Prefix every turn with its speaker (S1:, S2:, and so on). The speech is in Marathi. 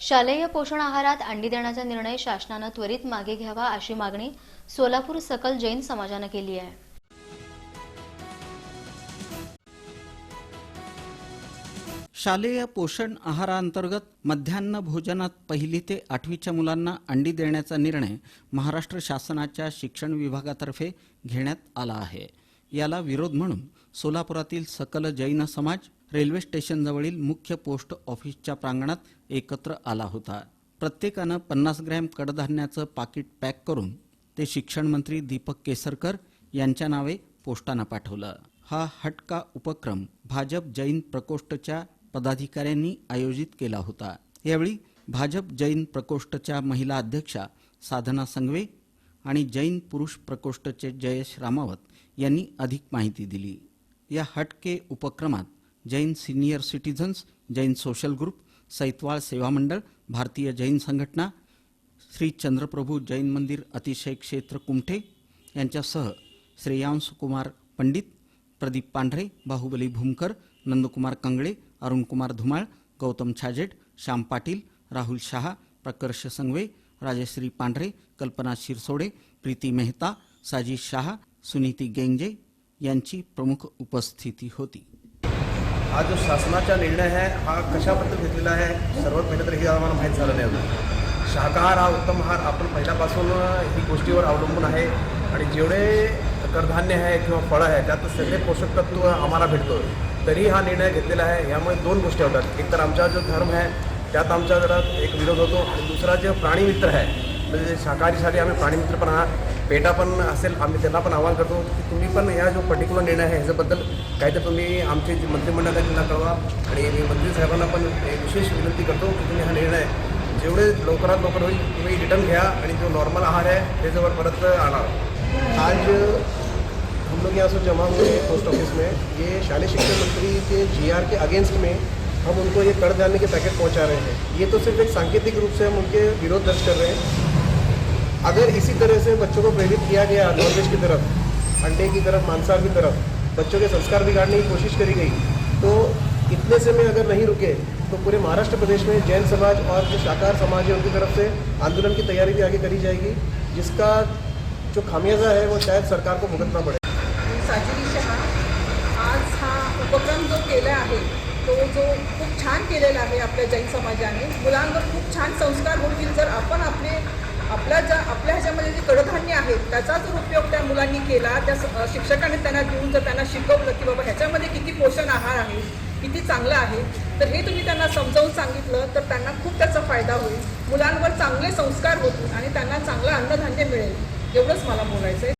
S1: शालेय पोषण आहारात अंडी देण्याचा निर्णय शासनानं त्वरित मागे घ्यावा अशी मागणी सोलापूर सकल जैन समाजानं केली आहे.
S2: शालेय पोषण आहाराअंतर्गत मध्यान्न भोजनात पहिली ते आठवीच्या मुलांना अंडी देण्याचा निर्णय महाराष्ट्र शासनाच्या शिक्षण विभागातर्फे घेण्यात आला आहे. याला विरोध म्हणून सोलापुरातील सकल जैन समाज रेल्वे स्टेशनजवळील मुख्य पोस्ट ऑफिसच्या प्रांगणात एकत्र आला होता. प्रत्येकानं पन्नास ग्रॅम कडधान्याचं पाकिट पॅक करून ते शिक्षण मंत्री दीपक केसरकर यांच्या नावे पोस्टानं पाठवलं. हा हटका उपक्रम भाजप जैन प्रकोष्ठच्या पदाधिकाऱ्यांनी आयोजित केला होता. यावेळी भाजप जैन प्रकोष्ठच्या महिला अध्यक्षा साधना संगवे आणि जैन पुरुष प्रकोष्ठचे जयेश रामावत यांनी अधिक माहिती दिली. या हटके उपक्रमात Jain senior citizens Jain social group Saitwal Seva Mandal भारतीय जैन संघटना श्री चंद्रप्रभू जैन मंदिर अतिशय क्षेत्र कुमठे यांच्यासह श्रेयांश कुमार पंडित प्रदीप पांढरे बाहुबली भूमकर नंदकुमार कंगळे अरुणकुमार धुमाळ गौतम छाजेट श्याम पाटील राहुल शहा प्रकर्ष संगवे राजश्री पांढरे कल्पना शिरसोडे प्रीती मेहता साजी शहा सुनीती गेंजे यांची प्रमुख उपस्थिती होती.
S3: हा जो शासनाचा निर्णय आहे हा कशाबद्दल घेतलेला आहे सर्वात पहिलं तर हे आम्हाला माहीत झालं नाही शाकाहार हा उत्तम आहार आपण पहिल्यापासून ही गोष्टीवर अवलंबून आहे आणि जेवढे कडधान्य आहे किंवा फळं आहे त्यात सगळे पोषक तत्व आम्हाला भेटतो तरी हा निर्णय घेतलेला आहे. यामुळे दोन गोष्टी होतात. एक तर आमचा जो धर्म आहे त्यात आमचा जरा एक विरोध होतो आणि दुसरा जे प्राणीमित्र आहे म्हणजे शाकाहारीसाठी आम्ही प्राणीमित्र पण हा पेटा पण असेल आम्ही त्यांना पण आवाहन करतो की तुम्ही पण या जो पर्टिक्युलर निर्णय आहे ह्याच्याबद्दल काहीतरी तुम्ही आमचे जे त्यांना कळवा. आणि मी मंत्री साहेबांना पण एक विशेष विनंती करतो की तुम्ही हा निर्णय जेवढे लवकरात लवकर होईल तुम्ही रिटर्न घ्या आणि जो नॉर्मल आहार आहे त्याच्यावर परत आणा आज हम लोग यहाँ से जमा हुए पोस्ट ऑफिस में ये शालेय शिक्षा मंत्री के जीआर के अगेंस्ट में हम उनको ये कड़धान्य के पैकेट पहुंचा रहे हैं। ये तो सिर्फ एक सांकेतिक रूप से हम उनके विरोध दर्ज कर रहे हैं। अगर इसी तरह से बच्चों को प्रेरित किया गया नॉनवेज की तरफ़, अंडे की तरफ़, मांसाहार की तरफ़, बच्चों के संस्कार बिगाड़ने की कोशिश करी गई तो इतने से में अगर नहीं रुके तो पूरे महाराष्ट्र प्रदेश में जैन समाज और जो शाकाहार समाज है उनकी तरफ़ से आंदोलन की तैयारी भी आगे करी जाएगी, जिसका जो खामियाजा है वो शायद सरकार को भुगतना पड़े
S4: साजिरी शहा, आज हा उपक्रम जो आहे तो जो खूप छान केलेला आहे आपल्या जैन समाजाने, मुलांवर खूप छान संस्कार होतील जर आपण आपले आपल्या ज्या आहेत त्याचा जर उपयोग त्या मुलांनी केला. त्या शिक्षकाने शिक्षकांनी त्यांना देऊन जर त्यांना शिकवलं की बाबा ह्याच्यामध्ये किती पोषण आहार आहे किती चांगला आहे तर हे तुम्ही त्यांना समजावून सांगितलं तर त्यांना खूप त्याचा फायदा होईल. मुलांवर चांगले संस्कार होतील आणि त्यांना चांगलं अन्नधान्य मिळेल. एवढंच मला बोलायचं आहे